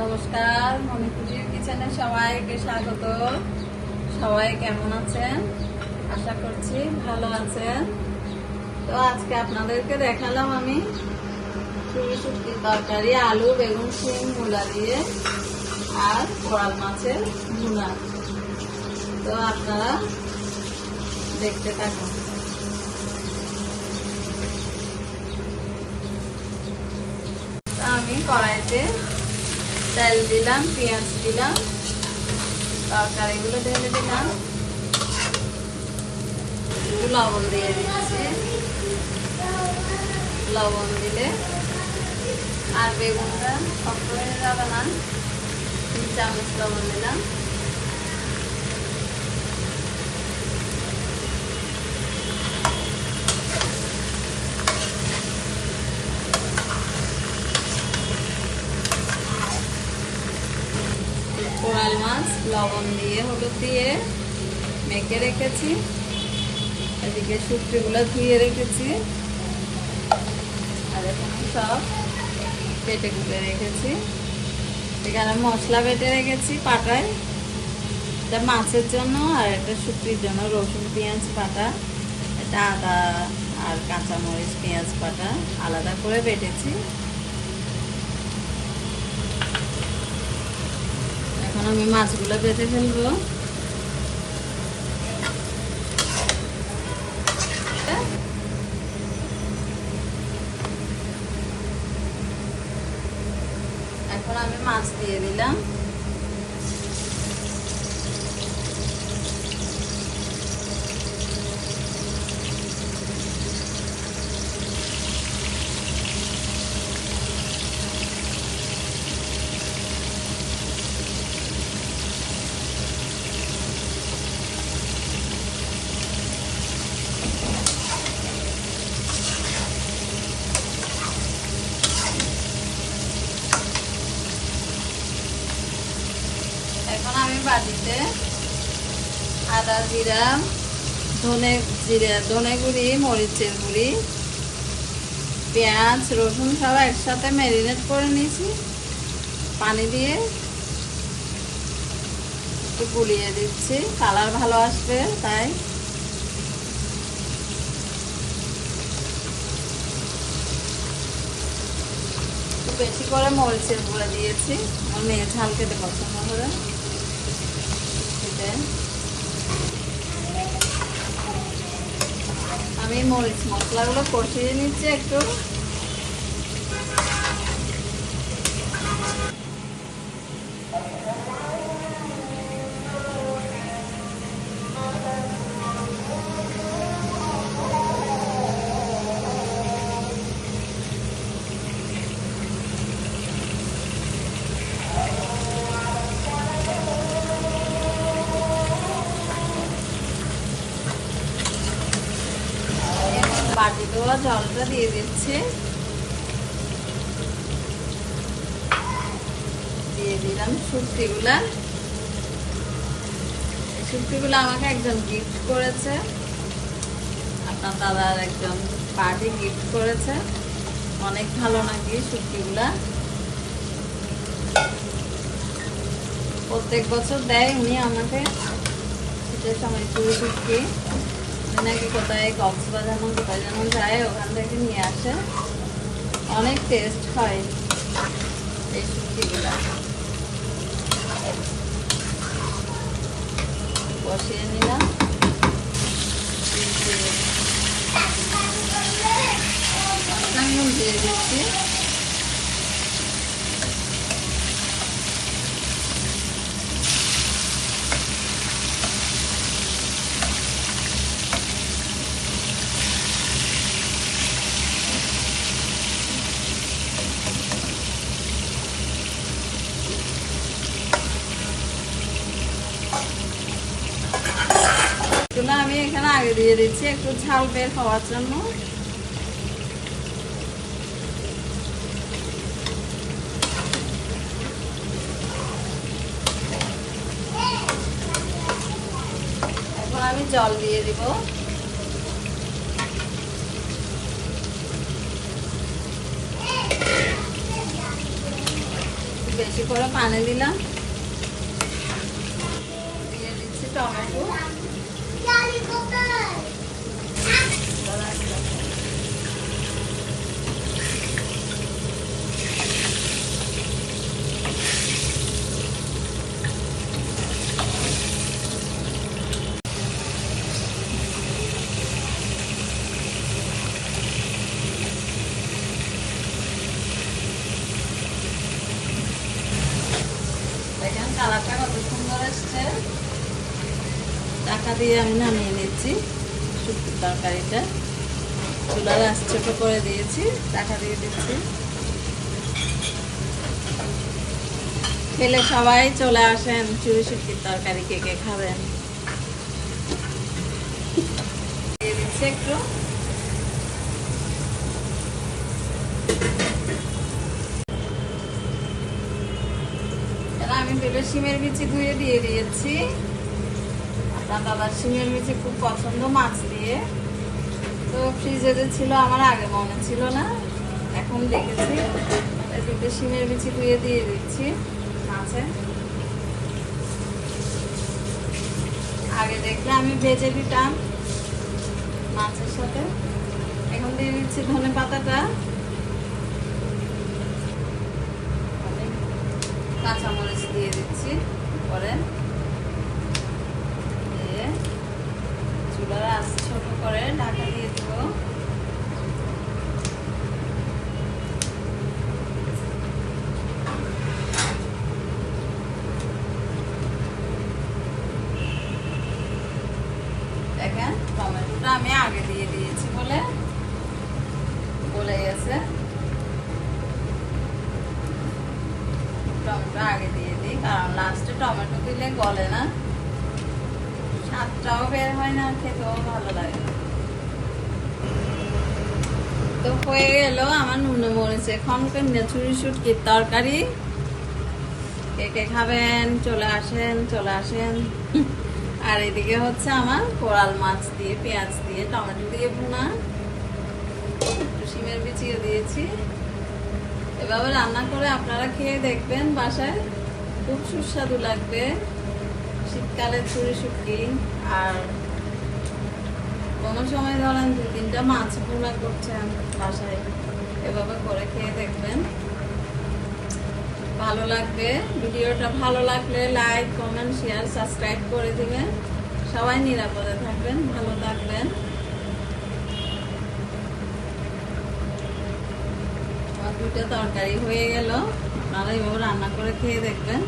নমস্কার, মণিপুরের কিচেনে সবাইকে স্বাগত। সবাই কেমন আছেন? আশা করছি ভালো আছেন। তো আজকে আপনাদেরকে দেখালাম আমি চিংড়ি শুটকির তরকারি, আলু, বেগুন, শিম, মূলা দিয়ে আর কোরাল মাছের মুনা তো আপনারা দেখতে থাকুন। আমি কড়াইতে তেল দিলাম, পেঁয়াজ দিলাম তরকারিগুলো ঢেলে দিলাম। লবণ দিয়ে দিচ্ছি। লবণ দিলে আর বেগুনটা শক্ত হয়ে যাবে না। তিন চামচ লবণ দিলাম। কোরাল মাছ, লবণ দিয়ে, হলুদ দিয়ে মেখে রেখেছি। এদিকে শুক্রিগুলো ধুয়ে রেখেছি। আর এখানে সব পেটে কুটে রেখেছি। এখানে মশলা বেটে রেখেছি পাটায়। এটা মাছের জন্য আর এটা শুক্রির জন্য রসুন, পেঁয়াজ পাটা এটা আদা আর কাঁচামরিচ, পেঁয়াজ পাটা আলাদা করে বেটেছি। আমি মাছগুলো বেঁধে ফেলব এখন আমি মাছ দিয়ে দিলাম এখন আমি বাটিতে আদা, জিরা, ধনে জিরা, ধনে গুঁড়ি, মরিচের গুঁড়ি, পেঁয়াজ, রসুন সব একসাথে ম্যারিনেট করে নিয়েছি। পানি দিয়ে একটু গুলিয়ে দিচ্ছি। কালার ভালো আসবে, তাই। বেশি করে মরিচের গুঁড়া দিয়েছি। আমার মেয়ে ঝাল খেতে পছন্দ করে খেতে আমি মরিচ মশলাগুলো কষিয়ে নিচ্ছি একটু। দেওয়া জলটা দিয়ে দিচ্ছি। দিয়ে দিলাম শুক্তিগুলা শুক্তিগুলো আমাকে একজন গিফট করেছে। আপনার দাদার একজন পার্টি গিফট করেছে। অনেক ভালো নাকি শুক্তিগুলা প্রত্যেক বছর দেয় উনি আমাকে। শীতের সময় চুরি শুটকি নাকি কোথায়, কক্সবাজার না কোথায় যেন যায় ওখান থেকে নিয়ে আসে। অনেক টেস্ট হয় এই শুটকিগুলো বসিয়ে নিলাম। দিয়ে দিচ্ছি। চুলা আমি এখানে আগে দিয়ে দিচ্ছি, একটু ঝাল বের হওয়ার জন্য। এখন আমি জল দিয়ে দিব। বেশি করে পানি দিলাম। দিয়ে দিচ্ছি টমেটো। টাকা দিয়ে আমি নামিয়ে নিচ্ছি। শুক্তির তরকারিটা। চুলার আঁচ ছোটো করে দিয়েছি, টাকা দিয়ে দিচ্ছি। খেলে সবাই চলে আসেন, চুরি শুক্তির তরকারি কে কে খাবেন। দিয়ে দিচ্ছি একটু। আমি দুটো সিমের বিচি ধুয়ে দিয়ে দিয়েছি। আপনার দাদার শিমের বিচি খুব পছন্দ, মাছ দিয়ে। তো ফ্রিজে যে ছিল আমার আগে মনে ছিল না, এখন দেখেছি। দুটো শিমের বিচি ধুয়ে দিয়ে দিচ্ছি মাছে। আগে দেখলে আমি ভেজে দিতাম মাছের সাথে। এখন দিয়ে দিচ্ছি ধনে পাতাটা। কাঁচামরিচ দিয়ে দিচ্ছি পরে দিয়ে চুলার আঁচ ছোট করে ঢাকা দিয়ে দিব দেখেন টমেটোটা আমি আগে দিয়ে দিয়েছি বলে গলে গেছে টমেটো আগে দিয়ে দিই লাস্টে টমেটো দিলে গলে না। স্বাদটাও বের হয় না, খেতেও ভালো লাগে। তো হয়ে গেল আমার নুনে মরেছে এখন ছুরি শুটকির তরকারি। কে কে খাবেন? চলে আসেন চলে আসেন। আর এদিকে হচ্ছে আমার কোরাল মাছ দিয়ে, পেঁয়াজ দিয়ে, টমেটো দিয়ে ভুনা। একটু শিমের বিচিও দিয়েছি। এভাবে রান্না করে আপনারা খেয়ে দেখবেন বাসায়। খুব সুস্বাদু লাগবে। শীতকালে ছুরি শুটকি আর কোনো সময় ধরেন দু তিনটা মাছ ভুনা করছেন বাসায়, এভাবে করে খেয়ে দেখবেন। ভালো লাগবে। ভিডিওটা ভালো লাগলে লাইক কমেন্ট শেয়ার সাবস্ক্রাইব করে দিবেন। সবাই নিরাপদে থাকবেন, ভালো থাকবেন। দুটো তরকারি হয়ে গেল। আপনারা এভাবে রান্না করে খেয়ে দেখবেন।